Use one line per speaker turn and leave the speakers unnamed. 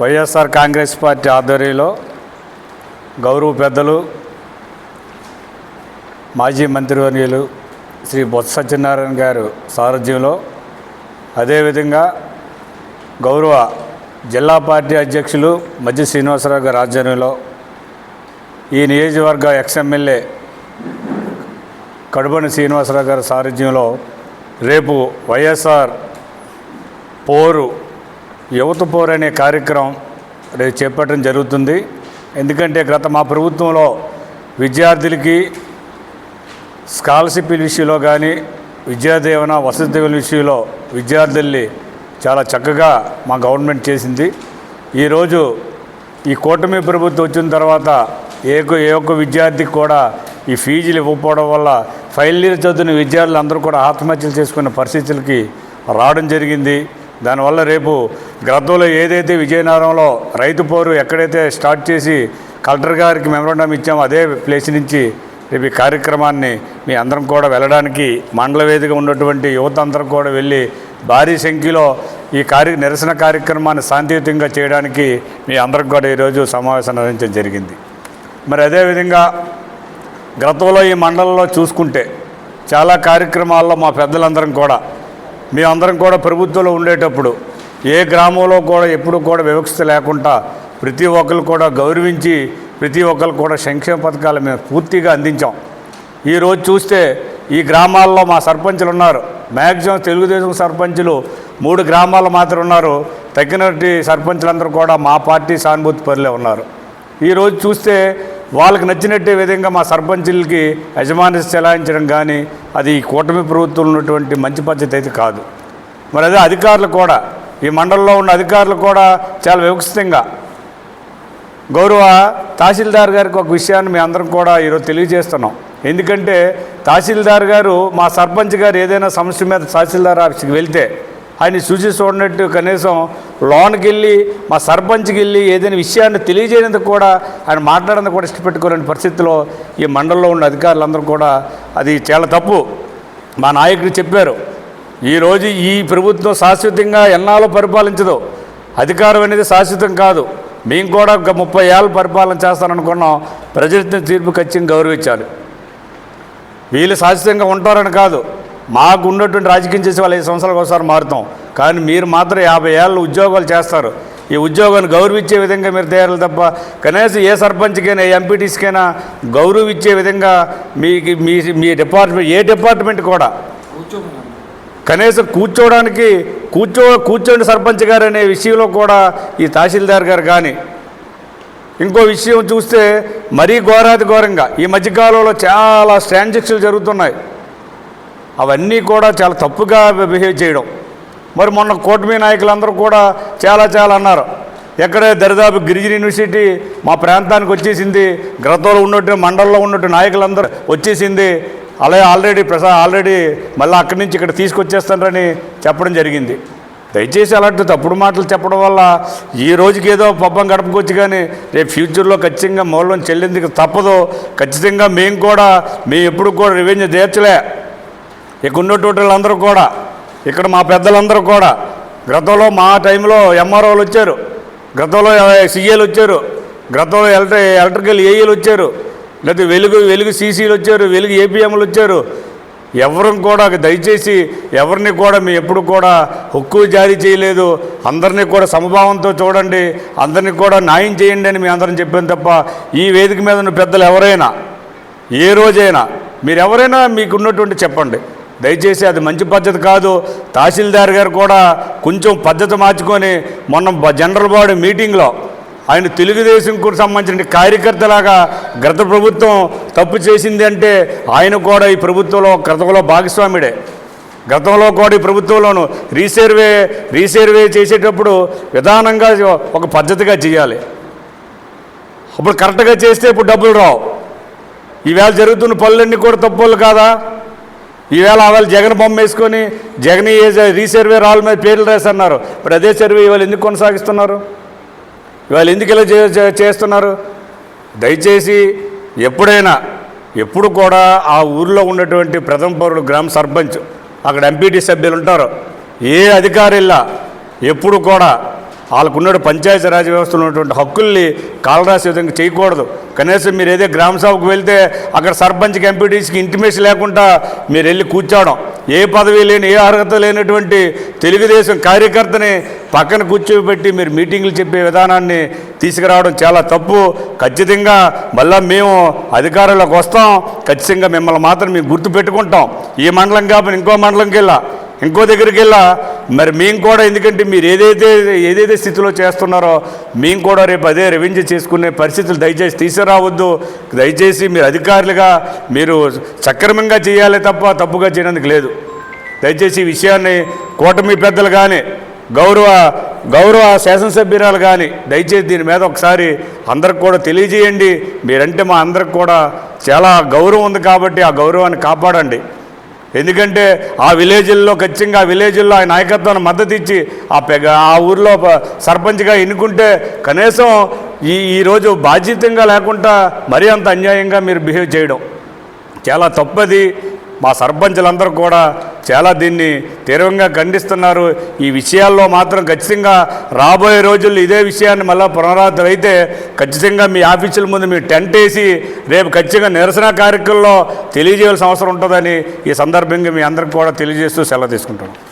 YSR Congress party ఆధ్వర్యంలో గౌరవ పెద్దలు మాజీ మంత్రివర్యులు శ్రీ బొత్స సత్యనారాయణ గారు సారథ్యంలో అదేవిధంగా గౌరవ జిల్లా పార్టీ అధ్యక్షులు మధ్య శ్రీనివాసరావు గారి ఆధ్వర్యంలో ఈ నియోజకవర్గ ఎక్స్ఎమ్మెల్యే కడుబని శ్రీనివాసరావు గారి సారథ్యంలో రేపు వైఎస్ఆర్ పోరు యువత పోరనే అనే కార్యక్రమం రేపు చేపట్టడం జరుగుతుంది. ఎందుకంటే గత మా ప్రభుత్వంలో విద్యార్థులకి స్కాలర్షిప్ విషయంలో కానీ విద్యాదీవన వసతి దీవెన విషయంలో విద్యార్థుల్ని చాలా చక్కగా మా గవర్నమెంట్ చేసింది. ఈరోజు ఈ కూటమి ప్రభుత్వం వచ్చిన తర్వాత ఏ ఒక్క- ఏ ఒక్క విద్యార్థికి కూడా ఈ ఫీజులు ఇవ్వకపోవడం వల్ల ఫైనల్ ఇయర్ చదువుతున్న విద్యార్థులు అందరూ కూడా ఆత్మహత్యలు చేసుకున్న పరిస్థితులకి రావడం జరిగింది. దానివల్ల రేపు గతంలో ఏదైతే విజయనగరంలో రైతు పోరు ఎక్కడైతే స్టార్ట్ చేసి కలెక్టర్ గారికి మెమరాండం ఇచ్చామో అదే ప్లేస్ నుంచి రేపు ఈ కార్యక్రమాన్ని మీ అందరం కూడా వెళ్ళడానికి మండల వేదిక ఉన్నటువంటి యువత అందరం కూడా వెళ్ళి భారీ సంఖ్యలో ఈ కార్య నిరసన కార్యక్రమాన్ని శాంతియుతంగా చేయడానికి మీ అందరికి కూడా ఈరోజు సమావేశం నిర్వహించడం జరిగింది. మరి అదేవిధంగా గతంలో ఈ మండలంలో చూసుకుంటే చాలా కార్యక్రమాల్లో మా పెద్దలందరం కూడా మేమందరం కూడా ప్రభుత్వంలో ఉండేటప్పుడు ఏ గ్రామంలో కూడా ఎప్పుడు కూడా వివక్షత లేకుండా ప్రతి ఒక్కరు కూడా గౌరవించి ప్రతి ఒక్కరు కూడా సంక్షేమ పథకాలు మేము పూర్తిగా అందించాం. ఈరోజు చూస్తే ఈ గ్రామాల్లో మా సర్పంచులు ఉన్నారు. మ్యాక్సిమం తెలుగుదేశం సర్పంచులు మూడు గ్రామాలు మాత్రం ఉన్నారు. తగ్గినట్టు సర్పంచులందరూ కూడా మా పార్టీ సానుభూతి పరులే ఉన్నారు. ఈరోజు చూస్తే వాళ్ళకి నచ్చినట్టే విధంగా మా సర్పంచులకి యజమాని చెలాయించడం కానీ అది ఈ కూటమి ప్రభుత్వం ఉన్నటువంటి మంచి పద్ధతి అయితే కాదు. మరి అదే అధికారులు కూడా ఈ మండలంలో ఉన్న అధికారులు కూడా చాలా వివక్షితంగా. గౌరవ తహసీల్దార్ గారికి ఒక విషయాన్ని మీ అందరం కూడా ఈరోజు తెలియజేస్తున్నాం. ఎందుకంటే తహసీల్దార్ గారు మా సర్పంచ్ గారు ఏదైనా సమస్య మీద తహసీల్దార్ ఆఫీస్కి వెళ్తే ఆయన చూసి చూడనట్టు కనీసం లోన్కి వెళ్ళి మా సర్పంచ్కి వెళ్ళి ఏదైనా విషయాన్ని తెలియజేయనందుకు కూడా ఆయన మాట్లాడేందుకు కూడా ఇష్టపెట్టుకోలేని పరిస్థితిలో ఈ మండలంలో ఉన్న అధికారులందరూ కూడా అది చాలా తప్పు. మా నాయకుడు చెప్పారు ఈరోజు ఈ ప్రభుత్వం శాశ్వతంగా ఎన్నాళ్ళు పరిపాలించదు? అధికారం అనేది శాశ్వతం కాదు. మేము కూడా ఒక ముప్పై ఏళ్ళు పరిపాలన చేస్తాననుకున్నాం ప్రజల తీర్పు ఖచ్చితంగా గౌరవించాలి. వీళ్ళు శాశ్వతంగా ఉంటారని కాదు. మాకు ఉన్నటువంటి రాజకీయం చేసే వాళ్ళు ఐదు సంవత్సరాలకు ఒకసారి మారుతాం. కానీ మీరు మాత్రం యాభై ఏళ్ళు ఉద్యోగాలు చేస్తారు. ఈ ఉద్యోగాన్ని గౌరవించే విధంగా మీరు తయారు తప్ప కనీసం ఏ సర్పంచ్కైనా ఏ ఎంపీటీస్కైనా గౌరవించే విధంగా మీకు మీ మీ డిపార్ట్మెంట్ ఏ డిపార్ట్మెంట్ కూడా కనీసం కూర్చోవడానికి కూర్చో కూర్చోండి సర్పంచ్ గారు అనే విషయంలో కూడా ఈ తహసీల్దార్ గారు కానీ ఇంకో విషయం చూస్తే మరీ ఘోరాతి ఘోరంగా ఈ మధ్యకాలంలో చాలా ట్రాన్సాక్షన్లు జరుగుతున్నాయి. అవన్నీ కూడా చాలా తప్పుగా బిహేవ్ చేయడం. మరి మొన్న కూటమి నాయకులందరూ కూడా చాలా చాలా అన్నారు. ఎక్కడే దరిదాపు గిరిజన యూనివర్సిటీ మా ప్రాంతానికి వచ్చేసింది గ్రతంలో ఉన్నట్టు మండలంలో ఉన్నట్టు నాయకులందరూ వచ్చేసింది అలాగే ఆల్రెడీ ప్రసా ఆల్రెడీ మళ్ళీ అక్కడి నుంచి ఇక్కడ తీసుకొచ్చేస్తారని చెప్పడం జరిగింది. దయచేసి అలాంటి తప్పుడు మాటలు చెప్పడం వల్ల ఈ రోజుకి ఏదో పబ్బం గడపకొచ్చు కానీ రేపు ఫ్యూచర్లో ఖచ్చితంగా మూలం చెల్లింది తప్పదు. ఖచ్చితంగా మేము కూడా మేము ఎప్పుడు కూడా రివెన్యూ తీర్చలే. ఇక ఉన్నటువంటి వాళ్ళందరూ కూడా ఇక్కడ మా పెద్దలందరూ కూడా గతంలో మా టైంలో ఎంఆర్ఓలు వచ్చారు. గతంలో సిఏలు వచ్చారు. గతంలో ఎలక్ట్రి ఎలక్ట్రికల్ ఏఈలు వచ్చారు. లేకపోతే వెలుగు వెలుగు సీసీలు వచ్చారు వెలుగు ఏపీఎంలు వచ్చారు. ఎవరిని కూడా దయచేసి ఎవరిని కూడా మేము ఎప్పుడు కూడా హక్కు జారీ చేయలేదు. అందరినీ కూడా సమభావంతో చూడండి. అందరినీ కూడా న్యాయం చేయండి అని మేము అందరం చెప్పాను తప్ప ఈ వేదిక మీద ఉన్న పెద్దలు ఎవరైనా ఏ రోజైనా మీరు ఎవరైనా మీకు ఉన్నటువంటి చెప్పండి. దయచేసి అది మంచి పద్ధతి కాదు. తహసీల్దార్ గారు కూడా కొంచెం పద్ధతి మార్చుకొని మొన్న జనరల్ బాడీ మీటింగ్లో ఆయన తెలుగుదేశంకు సంబంధించిన కార్యకర్తలాగా గత ప్రభుత్వం తప్పు చేసింది అంటే ఆయన కూడా ఈ ప్రభుత్వంలో గతంలో భాగస్వామిడే గతంలో కూడా ఈ ప్రభుత్వంలోనూ రీసర్వే రీసర్వే చేసేటప్పుడు విధానంగా ఒక పద్ధతిగా చేయాలి. అప్పుడు కరెక్ట్గా చేస్తే ఇప్పుడు డబ్బులు రావు. ఈవేళ జరుగుతున్న పనులన్నీ కూడా తప్పులు కాదా? ఈవేళ ఆవేళ జగన్ బొమ్మ వేసుకొని జగన్ రీసర్వే రాళ్ళ మీద పేర్లు రాసన్నారు. ఇప్పుడు అదే సర్వే ఇవాళ ఎందుకు కొనసాగిస్తున్నారు? ఇవాళ ఎందుకు ఇలా చే- చేస్తున్నారు? దయచేసి ఎప్పుడైనా ఎప్పుడు కూడా ఆ ఊర్లో ఉన్నటువంటి ప్రథమ పౌరుడు గ్రామ సర్పంచ్ అక్కడ ఎంపీటీ సభ్యులు ఉంటారు. ఏ అధికారిల్లా ఎప్పుడు కూడా వాళ్ళకున్న పంచాయతీ రాజ్ వ్యవస్థలో ఉన్నటువంటి హక్కుల్ని కాలరాసే విధంగా చేయకూడదు. కనీసం మీరు ఏదో గ్రామ సభకు వెళ్తే అక్కడ సర్పంచ్కి ఎంపీటీసీకి ఇంటిమేషన్ లేకుండా మీరు వెళ్ళి కూర్చోవడం ఏ పదవి లేని ఏ అర్హత లేనటువంటి తెలుగుదేశం కార్యకర్తని పక్కన కూర్చోబెట్టి మీరు మీటింగ్లు చెప్పే విధానాన్ని తీసుకురావడం చాలా తప్పు. ఖచ్చితంగా మళ్ళా మేము అధికారంలోకి వస్తాం. ఖచ్చితంగా మిమ్మల్ని మాత్రం మేము గుర్తు పెట్టుకుంటాం ఈ మండలం కాబట్టి ఇంకో మండలంకి వెళ్ళా ఇంకో దగ్గరికి వెళ్ళా మరి మేము కూడా ఎందుకంటే మీరు ఏదైతే ఏదైతే స్థితిలో చేస్తున్నారో మేము కూడా రేపు అదే రెవెన్యూ చేసుకునే పరిస్థితులు దయచేసి తీసుకురావద్దు దయచేసి మీరు అధికారులుగా మీరు సక్రమంగా చేయాలి తప్ప తప్పుగా చేయడానికి లేదు. దయచేసి ఈ విషయాన్ని కూటమి పెద్దలు కానీ గౌరవ గౌరవ శాసనసభ్యురాలు కానీ దయచేసి దీని మీద ఒకసారి అందరికి కూడా తెలియజేయండి. మీరంటే మా అందరికి కూడా చాలా గౌరవం ఉంది కాబట్టి ఆ గౌరవాన్ని కాపాడండి. ఎందుకంటే ఆ విలేజ్ల్లో ఖచ్చితంగా ఆ విలేజ్ల్లో ఆయన నాయకత్వాన్ని మద్దతు ఇచ్చి ఆ పెగ ఆ ఊర్లో సర్పంచ్గా ఎన్నుకుంటే కనీసం ఈ ఈరోజు బాధ్యతంగా లేకుండా మరీ అంత అన్యాయంగా మీరు బిహేవ్ చేయడం. చాలా తప్పది. మా సర్పంచులందరూ కూడా చాలా దీన్ని తీవ్రంగా ఖండిస్తున్నారు. ఈ విషయాల్లో మాత్రం ఖచ్చితంగా రాబోయే రోజుల్లో ఇదే విషయాన్ని మళ్ళీ పునరావృతం అయితే ఖచ్చితంగా మీ ఆఫీసుల ముందు మీరు టెంట్ వేసి రేపు ఖచ్చితంగా నిరసన కార్యక్రమంలో తెలియజేయాల్సిన అవసరం ఉంటుందని ఈ సందర్భంగా మీ అందరికి కూడా తెలియజేస్తూ సెలవు తీసుకుంటాను